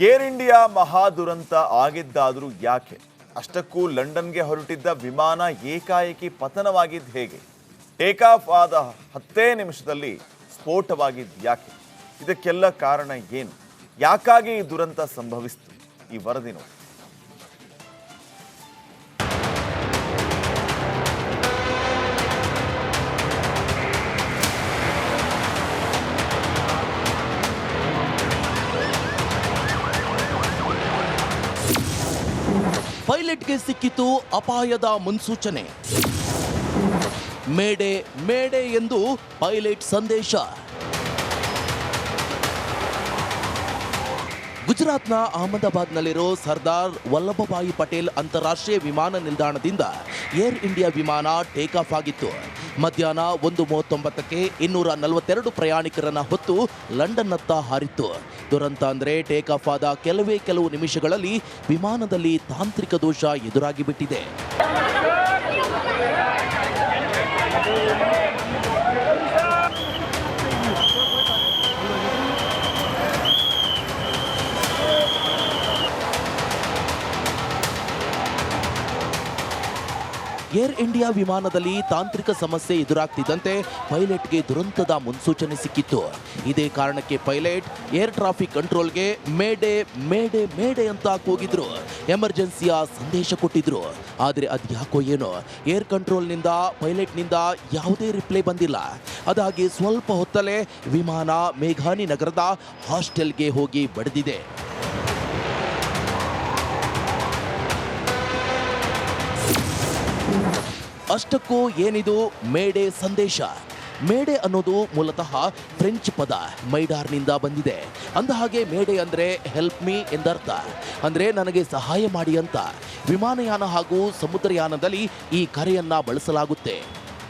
Air India ಮಹಾದುರಂತ ಆಗಿದ್ದಾದರೂ ಯಾಕೆ? ಅಷ್ಟಕ್ಕೂ ಲಂಡನ್ಗೆ ಹೊರಟಿದ್ದ ವಿಮಾನ ಏಕಾಏಕಿ ಪತನವಾಗಿದ್ದು ಹೇಗೆ? ಟೇಕ್ ಆಫ್ ಆದ ಹತ್ತೇ ನಿಮಿಷದಲ್ಲಿ ಸ್ಫೋಟವಾಗಿದ್ದು ಯಾಕೆ? ಇದಕ್ಕೆಲ್ಲ ಕಾರಣ ಏನು? ಯಾಕಾಗಿ ಈ ದುರಂತ ಸಂಭವಿಸಿತು? ಈ ವರದಿ ನೋಡಿ. ಪೈಲಟ್ಗೆ ಸಿಕ್ಕಿತು ಅಪಾಯದ ಮುನ್ಸೂಚನೆ. ಮೇಡೆ ಮೇಡೆ ಎಂದು ಪೈಲಟ್ ಸಂದೇಶ. ಗುಜರಾತ್ನ ಅಹಮದಾಬಾದ್ನಲ್ಲಿರೋ ಸರ್ದಾರ್ ವಲ್ಲಭಭಾಯಿ ಪಟೇಲ್ ಅಂತಾರಾಷ್ಟ್ರೀಯ ವಿಮಾನ ನಿಲ್ದಾಣದಿಂದ ಏರ್ ಇಂಡಿಯಾ ವಿಮಾನ ಟೇಕ್ ಆಫ್ ಆಗಿತ್ತು. ಮಧ್ಯಾಹ್ನ ಒಂದು ಮೂವತ್ತೊಂಬತ್ತಕ್ಕೆ ಇನ್ನೂರ ನಲವತ್ತೆರಡು ಪ್ರಯಾಣಿಕರನ್ನ ಹೊತ್ತು ಲಂಡನ್ನತ್ತ ಹಾರಿತ್ತು. ದುರಂತ ಅಂದರೆ ಟೇಕ್ ಆಫ್ ಆದ ಕೆಲವೇ ಕೆಲವು ನಿಮಿಷಗಳಲ್ಲಿ ವಿಮಾನದಲ್ಲಿ ತಾಂತ್ರಿಕ ದೋಷ ಎದುರಾಗಿ ಏರ್ ಇಂಡಿಯಾ ವಿಮಾನದಲ್ಲಿ ತಾಂತ್ರಿಕ ಸಮಸ್ಯೆ ಎದುರಾಗ್ತಿದ್ದಂತೆ ಪೈಲಟ್ಗೆ ದುರಂತದ ಮುನ್ಸೂಚನೆ ಸಿಕ್ಕಿತ್ತು. ಇದೇ ಕಾರಣಕ್ಕೆ ಪೈಲಟ್ ಏರ್ ಟ್ರಾಫಿಕ್ ಕಂಟ್ರೋಲ್ಗೆ ಮೇಡೆ ಮೇಡೆ ಮೇಡೆ ಅಂತ ಕೂಗಿದ್ರು. ಎಮರ್ಜೆನ್ಸಿಯ ಸಂದೇಶ ಕೊಟ್ಟಿದ್ರು. ಆದರೆ ಅದ್ಯಾಕೋ ಏನೋ? ಏರ್ ಕಂಟ್ರೋಲ್ನಿಂದ, ಪೈಲಟ್ನಿಂದ ಯಾವುದೇ ರಿಪ್ಲೈ ಬಂದಿಲ್ಲ. ಅದಾಗಿ ಸ್ವಲ್ಪ ಹೊತ್ತಲೇ ವಿಮಾನ ಮೇಘಾನಿ ನಗರದ ಹಾಸ್ಟೆಲ್ಗೆ ಹೋಗಿ ಬಡಿದಿದೆ. ಅಷ್ಟಕ್ಕೂ ಏನಿದು ಮೇಡೆ ಸಂದೇಶ. ಮೇಡೆ ಅನ್ನೋದು ಮೂಲತಃ ಫ್ರೆಂಚ್ ಪದ ಮೈಡಾರ್ನಿಂದ ಬಂದಿದೆ. ಅಂದ ಹಾಗೆ ಮೇಡೆ ಅಂದರೆ ಹೆಲ್ಪ್ ಮೀ ಎಂದರ್ಥ. ಅಂದರೆ ನನಗೆ ಸಹಾಯ ಮಾಡಿ ಅಂತ. ವಿಮಾನಯಾನ ಹಾಗೂ ಸಮುದ್ರಯಾನದಲ್ಲಿ ಈ ಕರೆಯನ್ನು ಬಳಸಲಾಗುತ್ತೆ.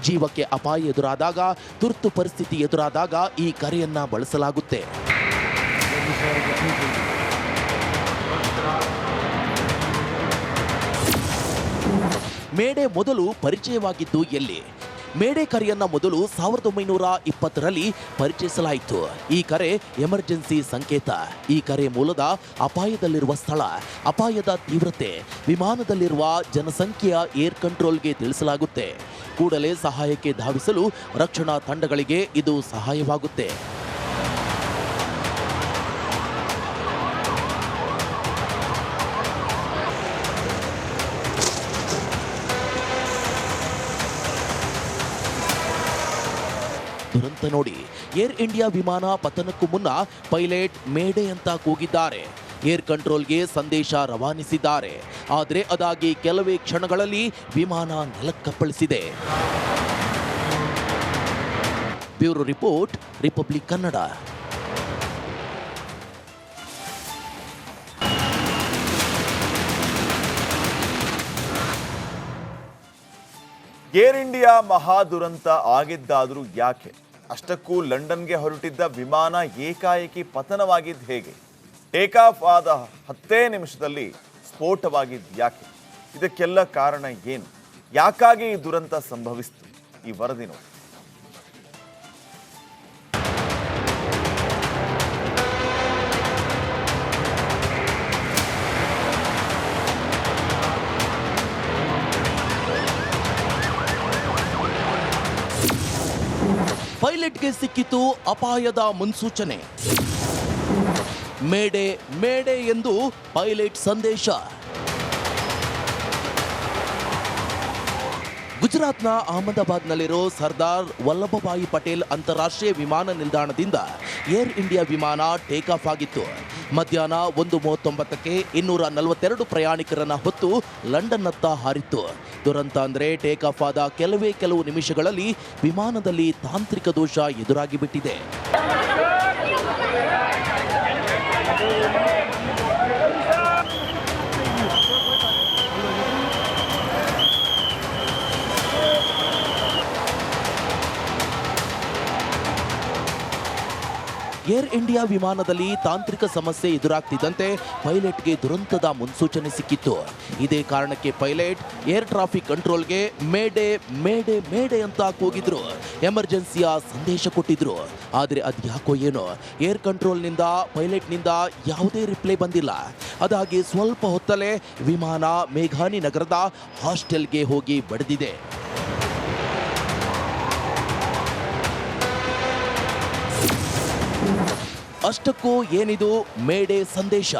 ಜೀವಕ್ಕೆ ಅಪಾಯ ಎದುರಾದಾಗ, ತುರ್ತು ಪರಿಸ್ಥಿತಿ ಎದುರಾದಾಗ ಈ ಕರೆಯನ್ನು ಬಳಸಲಾಗುತ್ತೆ. ಮೇಡೆ ಮೊದಲು ಪರಿಚಯವಾಗಿದ್ದು ಎಲ್ಲಿ? ಮೇಡೆ ಕರೆಯನ್ನ ಮೊದಲು ಸಾವಿರದ ಒಂಬೈನೂರ ಇಪ್ಪತ್ತರಲ್ಲಿ ಪರಿಚಯಿಸಲಾಯಿತು. ಈ ಕರೆ ಎಮರ್ಜೆನ್ಸಿ ಸಂಕೇತ. ಈ ಕರೆ ಮೂಲದ ಅಪಾಯದಲ್ಲಿರುವ ಸ್ಥಳ, ಅಪಾಯದ ತೀವ್ರತೆ, ವಿಮಾನದಲ್ಲಿರುವ ಜನಸಂಖ್ಯೆಯ ಏರ್ ಕಂಟ್ರೋಲ್ಗೆ ತಿಳಿಸಲಾಗುತ್ತೆ. ಕೂಡಲೇ ಸಹಾಯಕ್ಕೆ ಧಾವಿಸಲು ರಕ್ಷಣಾ ತಂಡಗಳಿಗೆ ಇದು ಸಹಾಯವಾಗುತ್ತೆ. ದುರಂತ ನೋಡಿ. ಏರ್ ಇಂಡಿಯಾ ವಿಮಾನ ಪತನಕ್ಕೂ ಮುನ್ನ ಪೈಲಟ್ ಮೇಡೆ ಅಂತ ಕೂಗಿದ್ದಾರೆ. ಏರ್ ಕಂಟ್ರೋಲ್ಗೆ ಸಂದೇಶ ರವಾನಿಸಿದ್ದಾರೆ. ಆದರೆ ಅದಾಗಿ ಕೆಲವೇ ಕ್ಷಣಗಳಲ್ಲಿ ವಿಮಾನ ನೆಲಕ್ಕಪ್ಪಳಿಸಿದೆ. Bureau report, Republic Kannada. Air India ಮಹಾದುರಂತ ಆಗಿದ್ದಾದರೂ ಯಾಕೆ? ಅಷ್ಟಕ್ಕೂ ಲಂಡನ್ಗೆ ಹೊರಟಿದ್ದ ವಿಮಾನ ಏಕಾಏಕಿ ಪತನವಾಗಿದ್ದು ಹೇಗೆ? ಟೇಕ್ ಆಫ್ ಆದ ಹತ್ತೇ ನಿಮಿಷದಲ್ಲಿ ಸ್ಫೋಟವಾಗಿದ್ದು ಯಾಕೆ ಇದಕ್ಕೆಲ್ಲ ಕಾರಣ ಏನು? ಯಾಕಾಗಿ ಈ ದುರಂತ ಸಂಭವಿಸಿತು? ಈ ವರದಿ ನೋಡಿ. ಪೈಲಟ್ಗೆ ಸಿಕ್ಕಿತು ಅಪಾಯದ ಮುನ್ಸೂಚನೆ. ಮೇಡೆ ಮೇಡೆ ಎಂದು ಪೈಲಟ್ ಸಂದೇಶ. ಗುಜರಾತ್ನ ಅಹಮದಾಬಾದ್ನಲ್ಲಿರೋ ಸರ್ದಾರ್ ವಲ್ಲಭಭಾಯಿ ಪಟೇಲ್ ಅಂತಾರಾಷ್ಟ್ರೀಯ ವಿಮಾನ ನಿಲ್ದಾಣದಿಂದ ಏರ್ ಇಂಡಿಯಾ ವಿಮಾನ ಟೇಕ್ ಆಫ್ ಆಗಿತ್ತು. ಮಧ್ಯಾಹ್ನ ಒಂದು ಮೂವತ್ತೊಂಬತ್ತಕ್ಕೆ ಇನ್ನೂರ ನಲವತ್ತೆರಡು ಪ್ರಯಾಣಿಕರನ್ನ ಹೊತ್ತು ಲಂಡನ್ನತ್ತ ಹಾರಿತ್ತು. ದುರಂತ ಅಂದರೆ ಟೇಕ್ ಆಫ್ ಆದ ಕೆಲವೇ ಕೆಲವು ನಿಮಿಷಗಳಲ್ಲಿ ವಿಮಾನದಲ್ಲಿ ತಾಂತ್ರಿಕ ದೋಷ ಎದುರಾಗಿ ಏರ್ ಇಂಡಿಯಾ ವಿಮಾನದಲ್ಲಿ ತಾಂತ್ರಿಕ ಸಮಸ್ಯೆ ಎದುರಾಗ್ತಿದ್ದಂತೆ ಪೈಲಟ್ಗೆ ದುರಂತದ ಮುನ್ಸೂಚನೆ ಸಿಕ್ಕಿತ್ತು. ಇದೇ ಕಾರಣಕ್ಕೆ ಪೈಲಟ್ ಏರ್ ಟ್ರಾಫಿಕ್ ಕಂಟ್ರೋಲ್ಗೆ ಮೇಡೆ ಮೇಡೆ ಮೇಡೆ ಅಂತ ಕೂಗಿದ್ರು. ಎಮರ್ಜೆನ್ಸಿಯ ಸಂದೇಶ ಕೊಟ್ಟಿದ್ರು. ಆದರೆ ಅದ್ಯಾಕೋ ಏನೋ? ಏರ್ ಕಂಟ್ರೋಲ್ನಿಂದ, ಪೈಲಟ್ನಿಂದ ಯಾವುದೇ ರಿಪ್ಲೈ ಬಂದಿಲ್ಲ. ಅದಾಗಿ ಸ್ವಲ್ಪ ಹೊತ್ತಲೇ ವಿಮಾನ ಮೇಘಾನಿ ನಗರದ ಹಾಸ್ಟೆಲ್ಗೆ ಹೋಗಿ ಬಡಿದಿದೆ. ಅಷ್ಟಕ್ಕೂ ಏನಿದು ಮೇಡೆ ಸಂದೇಶ.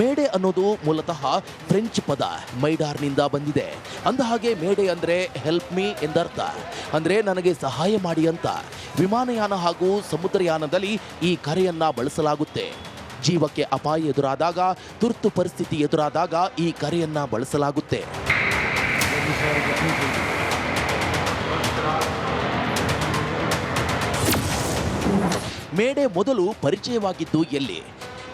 ಮೇಡೆ ಅನ್ನೋದು ಮೂಲತಃ ಫ್ರೆಂಚ್ ಪದ, ಮೈಡಾರ್ನಿಂದ ಬಂದಿದೆ. ಅಂದ ಹಾಗೆ ಮೇಡೆ ಅಂದರೆ ಹೆಲ್ಪ್ ಮೀ ಎಂದರ್ಥ. ಅಂದರೆ ನನಗೆ ಸಹಾಯ ಮಾಡಿ ಅಂತ. ವಿಮಾನಯಾನ ಹಾಗೂ ಸಮುದ್ರಯಾನದಲ್ಲಿ ಈ ಕರೆಯನ್ನು ಬಳಸಲಾಗುತ್ತೆ. ಜೀವಕ್ಕೆ ಅಪಾಯ ಎದುರಾದಾಗ, ತುರ್ತು ಪರಿಸ್ಥಿತಿ ಎದುರಾದಾಗ ಈ ಕರೆಯನ್ನು ಬಳಸಲಾಗುತ್ತೆ. ಮೇಡೆ ಮೊದಲು ಪರಿಚಯವಾಗಿದ್ದು ಎಲ್ಲಿ?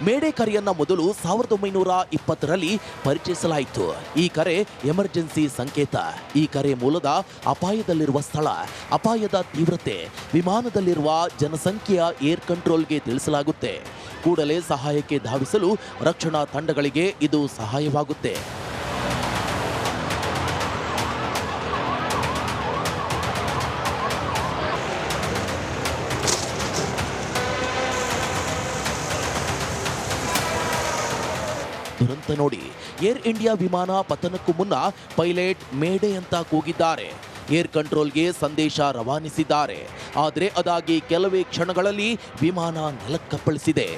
ಮೇಡೆ ಕರೆಯನ್ನ ಮೊದಲು ಸಾವಿರದ ಒಂಬೈನೂರ ಇಪ್ಪತ್ತರಲ್ಲಿ ಪರಿಚಯಿಸಲಾಯಿತು. ಈ ಕರೆ ಎಮರ್ಜೆನ್ಸಿ ಸಂಕೇತ. ಈ ಕರೆ ಮೂಲದ ಅಪಾಯದಲ್ಲಿರುವ ಸ್ಥಳ, ಅಪಾಯದ ತೀವ್ರತೆ, ವಿಮಾನದಲ್ಲಿರುವ ಜನಸಂಖ್ಯೆಯ ಏರ್ ಕಂಟ್ರೋಲ್ಗೆ ತಿಳಿಸಲಾಗುತ್ತೆ. ಕೂಡಲೇ ಸಹಾಯಕ್ಕೆ ಧಾವಿಸಲು ರಕ್ಷಣಾ ತಂಡಗಳಿಗೆ ಇದು ಸಹಾಯವಾಗುತ್ತೆ. ದುರಂತ ನೋಡಿ. ಏರ್ ಇಂಡಿಯಾ ವಿಮಾನ ಪತನಕ್ಕೂ ಮುನ್ನ ಪೈಲಟ್ ಮೇಡೆ ಅಂತ ಕೂಗಿದ್ದಾರೆ. ಏರ್ ಕಂಟ್ರೋಲ್ಗೆ ಸಂದೇಶ ರವಾನಿಸಿದ್ದಾರೆ. ಆದರೆ ಅದಾಗಿ ಕೆಲವೇ ಕ್ಷಣಗಳಲ್ಲಿ ವಿಮಾನ ನೆಲಕ್ಕಪ್ಪಳಿಸಿದೆ.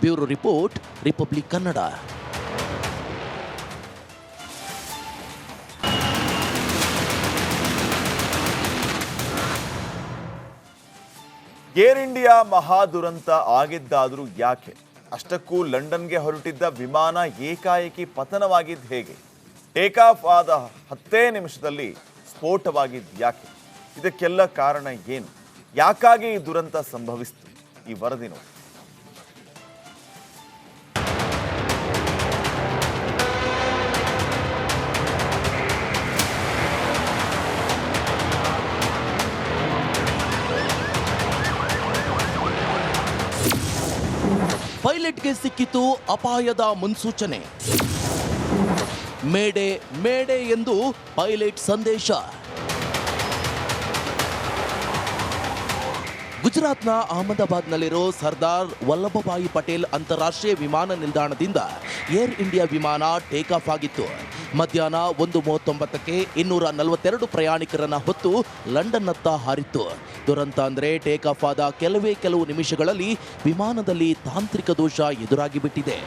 Bureau report, Republic Kannada. Air India ಮಹಾ ದುರಂತ ಆಗಿದ್ದಾದರೂ ಯಾಕೆ? ಅಷ್ಟಕ್ಕೂ ಲಂಡನ್ಗೆ ಹೊರಟಿದ್ದ ವಿಮಾನ ಏಕಾಏಕಿ ಪತನವಾಗಿದ್ದು ಹೇಗೆ? ಟೇಕ್ ಆಫ್ ಆದ ಹತ್ತೇ ನಿಮಿಷದಲ್ಲಿ ಸ್ಫೋಟವಾಗಿದ್ದು ಯಾಕೆ? ಇದಕ್ಕೆಲ್ಲ ಕಾರಣ ಏನು? ಯಾಕಾಗಿ ಈ ದುರಂತ ಸಂಭವಿಸಿತು? ಈ ವರದಿ ನೋಡಿ. ಪೈಲಟ್ಗೆ ಸಿಕ್ಕಿತು ಅಪಾಯದ ಮುನ್ಸೂಚನೆ. ಮೇಡೆ ಮೇಡೆ ಎಂದು ಪೈಲಟ್ ಸಂದೇಶ. ಗುಜರಾತ್ನ ಅಹಮದಾಬಾದ್ನಲ್ಲಿರೋ ಸರ್ದಾರ್ ವಲ್ಲಭಭಾಯಿ ಪಟೇಲ್ ಅಂತಾರಾಷ್ಟ್ರೀಯ ವಿಮಾನ ನಿಲ್ದಾಣದಿಂದ ಏರ್ ಇಂಡಿಯಾ ವಿಮಾನ ಟೇಕ್ ಆಫ್ ಆಗಿತ್ತು. ಮಧ್ಯಾಹ್ನ ಒಂದು ಮೂವತ್ತೊಂಬತ್ತಕ್ಕೆ ಇನ್ನೂರ ನಲವತ್ತೆರಡು ಪ್ರಯಾಣಿಕರನ್ನ ಹೊತ್ತು ಲಂಡನ್ನತ್ತ ಹಾರಿತ್ತು. ದುರಂತ ಅಂದರೆ ಟೇಕ್ ಆಫ್ ಆದ ಕೆಲವೇ ಕೆಲವು ನಿಮಿಷಗಳಲ್ಲಿ ವಿಮಾನದಲ್ಲಿ ತಾಂತ್ರಿಕ ದೋಷ ಎದುರಾಗಿ ಬಿಟ್ಟಿದೆ